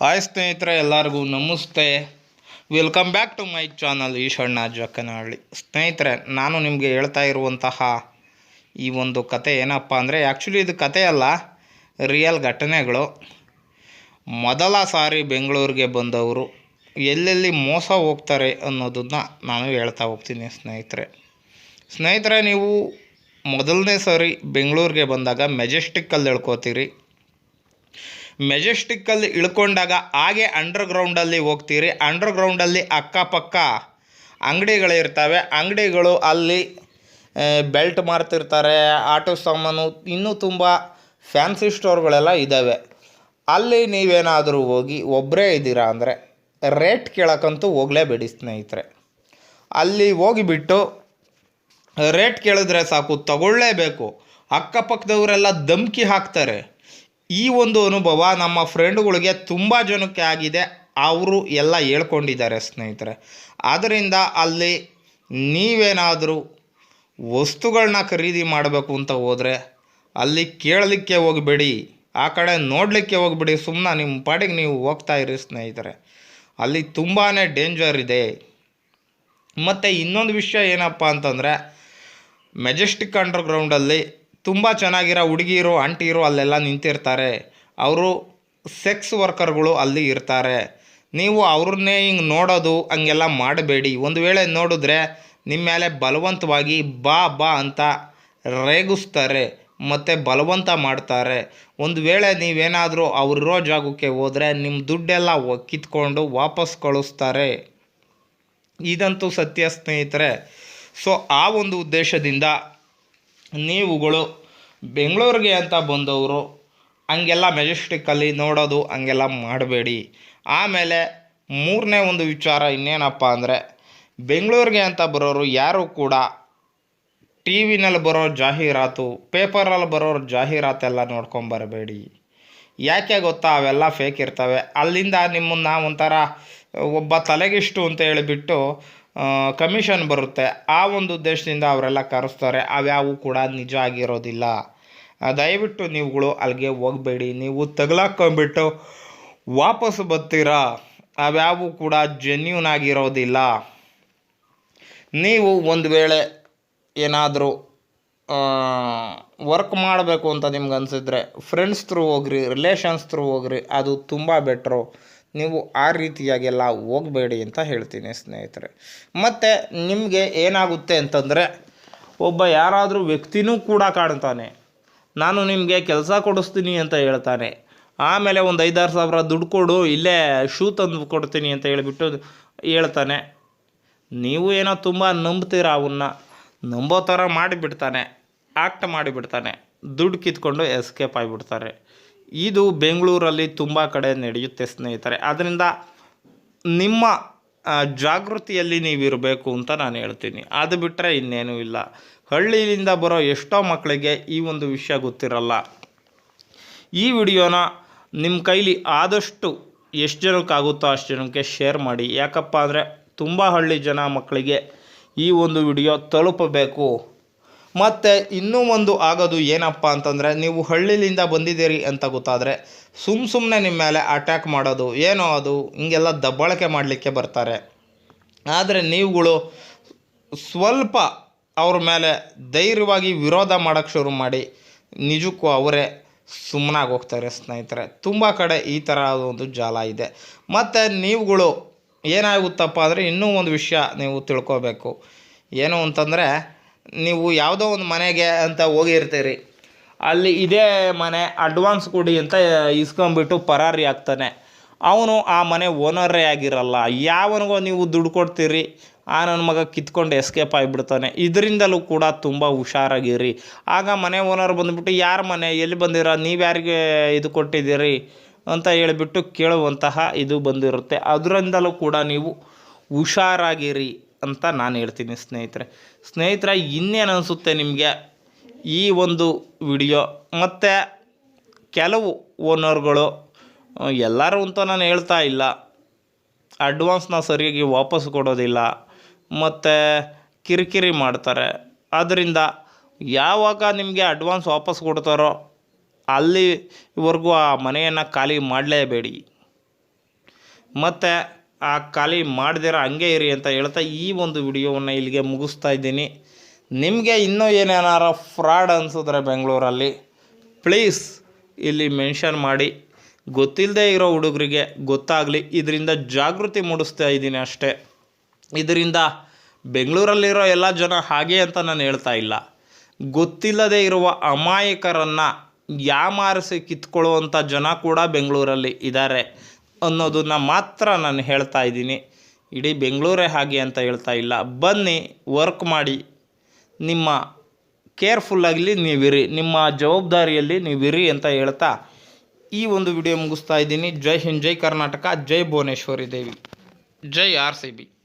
Hi ಸ್ನೇಹಿತರೆ, ಎಲ್ಲರಿಗೂ ನಮಸ್ತೆ. Welcome back to my channel Eshanna Jakkanahalli. ಸ್ನೇಹಿತರೆ, ನಾನು ನಿಮಗೆ ಹೇಳ್ತಾ ಇರುವಂತಹ ಈ ಒಂದು ಕತೆ ಏನಪ್ಪ ಅಂದರೆ ಆ್ಯಕ್ಚುಲಿ ಇದು ಕತೆ ಅಲ್ಲ ರಿಯಲ್ ಘಟನೆಗಳು. ಮೊದಲ ಸಾರಿ ಬೆಂಗಳೂರಿಗೆ ಬಂದವರು ಎಲ್ಲೆಲ್ಲಿ ಮೋಸ ಹೋಗ್ತಾರೆ ಅನ್ನೋದನ್ನ ನಾನು ಹೇಳ್ತಾ ಹೋಗ್ತೀನಿ ಸ್ನೇಹಿತರೆ. ಸ್ನೇಹಿತರೆ, ನೀವು ಮೊದಲನೇ ಸಾರಿ ಬೆಂಗಳೂರಿಗೆ ಬಂದಾಗ ಮೆಜೆಸ್ಟಿಕ್ಕಲ್ಲಿ ಇಳ್ಕೋತೀರಿ ಮೆಜೆಸ್ಟಿಕ್ಕಲ್ಲಿ ಇಳ್ಕೊಂಡಾಗ ಹಾಗೆ ಅಂಡರ್ಗ್ರೌಂಡಲ್ಲಿ ಹೋಗ್ತೀರಿ. ಅಂಡರ್ಗ್ರೌಂಡಲ್ಲಿ ಅಕ್ಕಪಕ್ಕ ಅಂಗಡಿಗಳಿರ್ತವೆ ಅಂಗಡಿಗಳು ಅಲ್ಲಿ ಬೆಲ್ಟ್ ಮಾರ್ತಿರ್ತಾರೆ, ಆಟೋ ಸಾಮಾನು, ಇನ್ನೂ ತುಂಬ ಫ್ಯಾನ್ಸಿ ಸ್ಟೋರ್ಗಳೆಲ್ಲ ಇದ್ದಾವೆ ಅಲ್ಲಿ ನೀವೇನಾದರೂ ಹೋಗಿ ಒಬ್ಬರೇ ಇದ್ದೀರಾ ಅಂದರೆ ರೇಟ್ ಕೇಳೋಕ್ಕಂತೂ ಹೋಗಲೇಬೇಡಿ ಸ್ನೇಹಿತರೆ. ಅಲ್ಲಿ ಹೋಗಿಬಿಟ್ಟು ರೇಟ್ ಕೇಳಿದ್ರೆ ಸಾಕು, ತಗೊಳ್ಳೇಬೇಕು. ಅಕ್ಕಪಕ್ಕದವರೆಲ್ಲ ಧಮ್ಕಿ ಹಾಕ್ತಾರೆ. ಈ ಒಂದು ಅನುಭವ ನಮ್ಮ ಫ್ರೆಂಡ್ಗಳಿಗೆ ತುಂಬ ಜನಕ್ಕೆ ಆಗಿದೆ. ಅವರು ಎಲ್ಲ ಹೇಳ್ಕೊಂಡಿದ್ದಾರೆ ಸ್ನೇಹಿತರೆ. ಆದ್ದರಿಂದ ಅಲ್ಲಿ ನೀವೇನಾದರೂ ವಸ್ತುಗಳನ್ನ ಖರೀದಿ ಮಾಡಬೇಕು ಅಂತ ಹೋದರೆ ಅಲ್ಲಿ ಕೇಳಲಿಕ್ಕೆ ಹೋಗಬೇಡಿ, ಆ ಕಡೆ ನೋಡಲಿಕ್ಕೆ ಹೋಗಬೇಡಿ ಸುಮ್ಮನೆ ನಿಮ್ಮ ಪಾಡಿಗೆ ನೀವು ಹೋಗ್ತಾ ಇರಿ ಸ್ನೇಹಿತರೆ. ಅಲ್ಲಿ ತುಂಬಾ ಡೇಂಜರ್ ಇದೆ. ಮತ್ತು ಇನ್ನೊಂದು ವಿಷಯ ಏನಪ್ಪ ಅಂತಂದರೆ ಮೆಜೆಸ್ಟಿಕ್ ಅಂಡರ್ಗ್ರೌಂಡಲ್ಲಿ ತುಂಬ ಚೆನ್ನಾಗಿರೋ ಹುಡುಗಿರು ಆಂಟಿರು ಅಲ್ಲೆಲ್ಲ ನಿಂತಿರ್ತಾರೆ. ಅವರು ಸೆಕ್ಸ್ ವರ್ಕರ್ಗಳು ಅಲ್ಲಿ ಇರ್ತಾರೆ. ನೀವು ಅವ್ರನ್ನೇ ಹಿಂಗೆ ನೋಡೋದು ಹಂಗೆಲ್ಲ ಮಾಡಬೇಡಿ. ಒಂದು ವೇಳೆ ನೋಡಿದ್ರೆ ನಿಮ್ಮ ಮೇಲೆ ಬಲವಂತವಾಗಿ ಬಾ ಬಾ ಅಂತ ರೇಗಿಸ್ತಾರೆ. ಮತ್ತು ಬಲವಂತ ಮಾಡ್ತಾರೆ. ಒಂದು ವೇಳೆ ನೀವೇನಾದರೂ ಅವ್ರಿರೋ ಜಾಗಕ್ಕೆ ಹೋದರೆ ನಿಮ್ಮ ದುಡ್ಡೆಲ್ಲ ಕಿತ್ಕೊಂಡು ವಾಪಸ್ ಕಳಿಸ್ತಾರೆ. ಇದಂತೂ ಸತ್ಯ ಸ್ನೇಹಿತರೆ. ಸೊ, ಆ ಒಂದು ಉದ್ದೇಶದಿಂದ ನೀವುಗಳು ಬೆಂಗಳೂರಿಗೆ ಅಂತ ಬಂದವರು, ಹಂಗೆಲ್ಲ ಮೆಜೆಸ್ಟಿಕ್ಕಲ್ಲಿ ನೋಡೋದು ಹಂಗೆಲ್ಲ ಮಾಡಬೇಡಿ. ಆಮೇಲೆ ಮೂರನೇ ಒಂದು ವಿಚಾರ ಇನ್ನೇನಪ್ಪ ಅಂದರೆ, ಬೆಂಗಳೂರಿಗೆ ಅಂತ ಬರೋರು ಯಾರು ಕೂಡ ಟಿ ವಿನಲ್ಲಿ ಬರೋ ಜಾಹೀರಾತು, ಪೇಪರಲ್ಲಿ ಬರೋ ಜಾಹೀರಾತೆಲ್ಲ ನೋಡ್ಕೊಂಬರಬೇಡಿ ಯಾಕೆ ಗೊತ್ತಾ? ಅವೆಲ್ಲ ಫೇಕ್ ಇರ್ತವೆ. ಅಲ್ಲಿಂದ ನಿಮ್ಮನ್ನು ಒಂಥರ ಒಬ್ಬ ತಲೆಗಿಷ್ಟು ಅಂತ ಹೇಳಿಬಿಟ್ಟು ಕಮಿಷನ್ ಬರುತ್ತೆ. ಆ ಒಂದು ಉದ್ದೇಶದಿಂದ ಅವರೆಲ್ಲ ಕರೆಸ್ತಾರೆ. ಅವ್ಯಾವು ಕೂಡ ನಿಜ ಆಗಿರೋದಿಲ್ಲ. ದಯವಿಟ್ಟು ನೀವುಗಳು ಅಲ್ಲಿಗೆ ಹೋಗಬೇಡಿ. ನೀವು ತಗಲಾಕೊಂಡ್ಬಿಟ್ಟು ವಾಪಸ್ ಬರ್ತೀರಾ? ಅವ್ಯಾವು ಕೂಡ ಜೆನ್ಯೂನ್ ಆಗಿರೋದಿಲ್ಲ. ನೀವು ಒಂದು ವೇಳೆ ಏನಾದರೂ ವರ್ಕ್ ಮಾಡಬೇಕು ಅಂತ ನಿಮ್ಗೆ ಅನಿಸಿದ್ರೆ ಫ್ರೆಂಡ್ಸ್ ಥ್ರೂ ಹೋಗ್ರಿ ರಿಲೇಷನ್ಸ್ ಥ್ರೂ ಹೋಗ್ರಿ. ಅದು ತುಂಬ ಬೆಟ್ರು ನೀವು ಆ ರೀತಿಯಾಗೆಲ್ಲ ಹೋಗಬೇಡಿ ಅಂತ ಹೇಳ್ತೀನಿ ಸ್ನೇಹಿತರೆ. ಮತ್ತು ನಿಮಗೆ ಏನಾಗುತ್ತೆ ಅಂತಂದರೆ ಒಬ್ಬ ಯಾರಾದರೂ ವ್ಯಕ್ತಿನೂ ಕೂಡ ಕಾಣ್ತಾನೆ. ನಾನು ನಿಮಗೆ ಕೆಲಸ ಕೊಡಿಸ್ತೀನಿ ಅಂತ ಹೇಳ್ತಾನೆ. ಆಮೇಲೆ ಒಂದು ಐದಾರು ಸಾವಿರ ದುಡ್ಡು ಕೊಡು, ಇಲ್ಲೇ ಶೂ ತಂದು ಕೊಡ್ತೀನಿ ಅಂತ ಹೇಳಿಬಿಟ್ಟು ಹೇಳ್ತಾನೆ. ನೀವು ಏನೋ ತುಂಬ ನಂಬ್ತೀರ ಅವನ್ನ ನಂಬೋ ಥರ ಮಾಡಿಬಿಡ್ತಾನೆ. ಆ್ಯಕ್ಟ್ ಮಾಡಿಬಿಡ್ತಾನೆ. ದುಡ್ಡು ಕಿತ್ಕೊಂಡು ಎಸ್ಕೇಪ್ ಆಗಿಬಿಡ್ತಾರೆ. ಇದು ಬೆಂಗಳೂರಲ್ಲಿ ತುಂಬ ಕಡೆ ನಡೆಯುತ್ತೆ ಸ್ನೇಹಿತರೆ. ಆದ್ದರಿಂದ ನಿಮ್ಮ ಜಾಗೃತಿಯಲ್ಲಿ ನೀವಿರಬೇಕು ಅಂತ ನಾನು ಹೇಳ್ತೀನಿ. ಅದು ಬಿಟ್ಟರೆ ಇನ್ನೇನೂ ಇಲ್ಲ. ಹಳ್ಳಿಯಿಂದ ಬರೋ ಎಷ್ಟೋ ಮಕ್ಕಳಿಗೆ ಈ ಒಂದು ವಿಷಯ ಗೊತ್ತಿರಲ್ಲ. ಈ ವಿಡಿಯೋನ ನಿಮ್ಮ ಕೈಲಿ ಆದಷ್ಟು ಎಷ್ಟು ಜನಕ್ಕಾಗುತ್ತೋ ಅಷ್ಟು ಜನಕ್ಕೆ ಶೇರ್ ಮಾಡಿ. ಯಾಕಪ್ಪ ಅಂದರೆ ತುಂಬ ಹಳ್ಳಿ ಜನ ಮಕ್ಕಳಿಗೆ ಈ ಒಂದು ವಿಡಿಯೋ ತಲುಪಬೇಕು. ಮತ್ತು ಇನ್ನೂ ಒಂದು ಆಗೋದು ಏನಪ್ಪ ಅಂತಂದರೆ, ನೀವು ಹಳ್ಳಿಲಿಂದ ಬಂದಿದ್ದೀರಿ ಅಂತ ಗೊತ್ತಾದರೆ ಸುಮ್ಮ ಸುಮ್ಮನೆ ನಿಮ್ಮ ಮೇಲೆ ಅಟ್ಯಾಕ್ ಮಾಡೋದು, ಏನೋ ಅದು, ಹಿಂಗೆಲ್ಲ ದಬ್ಬಳಕೆ ಮಾಡಲಿಕ್ಕೆ ಬರ್ತಾರೆ. ಆದರೆ ನೀವುಗಳು ಸ್ವಲ್ಪ ಅವ್ರ ಮೇಲೆ ಧೈರ್ಯವಾಗಿ ವಿರೋಧ ಮಾಡೋಕ್ಕೆ ಶುರು ಮಾಡಿ, ನಿಜಕ್ಕೂ ಅವರೇ ಸುಮ್ಮನಾಗಿ ಹೋಗ್ತಾರೆ ಸ್ನೇಹಿತರೆ. ತುಂಬ ಕಡೆ ಈ ಥರ ಒಂದು ಜಾಲ ಇದೆ. ಮತ್ತು ನೀವುಗಳು ಏನಾಗುತ್ತಪ್ಪ ಅಂದರೆ ಇನ್ನೂ ಒಂದು ವಿಷಯ ನೀವು ತಿಳ್ಕೋಬೇಕು. ಏನು ಅಂತಂದರೆ ನೀವು ಯಾವುದೋ ಒಂದು ಮನೆಗೆ ಅಂತ ಹೋಗಿರ್ತೀರಿ ಅಲ್ಲಿ ಇದೇ ಮನೆ ಅಡ್ವಾನ್ಸ್ ಕೊಡಿ ಅಂತ ಇಸ್ಕೊಂಬಿಟ್ಟು ಪರಾರಿ ಆಗ್ತಾನೆ. ಅವನು ಆ ಮನೆ ಓನರೇ ಆಗಿರಲ್ಲ. ಯಾವನಿಗೋ ನೀವು ದುಡ್ಡು ಕೊಡ್ತೀರಿ. ಆ ನನ್ನ ಮಗ ಕಿತ್ಕೊಂಡು ಎಸ್ಕೇಪ್ ಆಗಿಬಿಡ್ತಾನೆ. ಇದರಿಂದಲೂ ಕೂಡ ತುಂಬ ಹುಷಾರಾಗಿರಿ. ಆಗ ಮನೆ ಓನರ್ ಬಂದುಬಿಟ್ಟು, ಯಾರ ಮನೆ? ಎಲ್ಲಿ ಬಂದಿರ? ನೀವು ಯಾರಿಗೆ ಇದು ಕೊಟ್ಟಿದ್ದೀರಿ? ಅಂತ ಹೇಳಿಬಿಟ್ಟು ಕೇಳುವಂತಹ ಇದು ಬಂದಿರುತ್ತೆ. ಅದರಿಂದಲೂ ಕೂಡ ನೀವು ಹುಷಾರಾಗಿರಿ. ಅಂತ ನಾನು ಹೇಳ್ತೀನಿ ಸ್ನೇಹಿತರೆ. ಸ್ನೇಹಿತರೆ, ಇನ್ನೇನು ಅನಿಸುತ್ತೆ ನಿಮಗೆ? ಈ ಒಂದು ವಿಡಿಯೋ ಮತ್ತು ಕೆಲವು ಓನರ್ಗಳು ಎಲ್ಲರೂ ಅಂತ ನಾನು ಹೇಳ್ತಾ ಇಲ್ಲ. ಅಡ್ವಾನ್ಸ್ನ ಸರಿಯಾಗಿ ವಾಪಸ್ ಕೊಡೋದಿಲ್ಲ. ಮತ್ತು ಕಿರಿಕಿರಿ ಮಾಡ್ತಾರೆ. ಆದ್ದರಿಂದ ಯಾವಾಗ ನಿಮಗೆ ಅಡ್ವಾನ್ಸ್ ವಾಪಸ್ ಕೊಡ್ತಾರೋ ಅಲ್ಲಿವರೆಗೂ ಆ ಮನೆಯನ್ನು ಖಾಲಿ ಮಾಡಲೇಬೇಡಿ. ಮತ್ತು ಆ ಖಾಲಿ ಮಾಡ್ದಿರ ಹಂಗೆ ಇರಿ ಅಂತ ಹೇಳ್ತಾ ಈ ಒಂದು ವಿಡಿಯೋವನ್ನು ಇಲ್ಲಿಗೆ ಮುಗಿಸ್ತಾ ಇದ್ದೀನಿ. ನಿಮಗೆ ಇನ್ನೂ ಏನೇನಾರ ಫ್ರಾಡ್ ಅನಿಸಿದ್ರೆ ಬೆಂಗಳೂರಲ್ಲಿ ಪ್ಲೀಸ್ ಇಲ್ಲಿ ಮೆನ್ಷನ್ ಮಾಡಿ. ಗೊತ್ತಿಲ್ಲದೆ ಇರೋ ಹುಡುಗರಿಗೆ ಗೊತ್ತಾಗಲಿ, ಇದರಿಂದ ಜಾಗೃತಿ ಮೂಡಿಸ್ತಾ ಇದ್ದೀನಿ ಅಷ್ಟೇ. ಇದರಿಂದ ಬೆಂಗಳೂರಲ್ಲಿರೋ ಎಲ್ಲ ಜನ ಹಾಗೆ ಅಂತ ನಾನು ಹೇಳ್ತಾ ಇಲ್ಲ. ಗೊತ್ತಿಲ್ಲದೆ ಇರುವ ಅಮಾಯಕರನ್ನು ಯಾಮಾರಿಸಿ ಕಿತ್ಕೊಳ್ಳುವಂಥ ಜನ ಕೂಡ ಬೆಂಗಳೂರಲ್ಲಿ ಇದ್ದಾರೆ ಅನ್ನೋದನ್ನ ಮಾತ್ರ ನಾನು ಹೇಳ್ತಾ ಇದ್ದೀನಿ. ಇಡೀ ಬೆಂಗಳೂರೇ ಹಾಗೆ ಅಂತ ಹೇಳ್ತಾ ಇಲ್ಲ. ಬನ್ನಿ ವರ್ಕ್ ಮಾಡಿ. ನಿಮ್ಮ ಕೇರ್ಫುಲ್ಲಾಗಲಿ ನೀವಿರಿ. ನಿಮ್ಮ ಜವಾಬ್ದಾರಿಯಲ್ಲಿ ನೀವಿರಿ ಅಂತ ಹೇಳ್ತಾ ಈ ಒಂದು ವಿಡಿಯೋ ಮುಗಿಸ್ತಾ ಇದ್ದೀನಿ. ಜೈ ಹಿಂದ್, ಜೈ ಕರ್ನಾಟಕ, ಜೈ ಭುವನೇಶ್ವರಿ ದೇವಿ. ಜೈ ಆರ್ ಸಿ ಬಿ.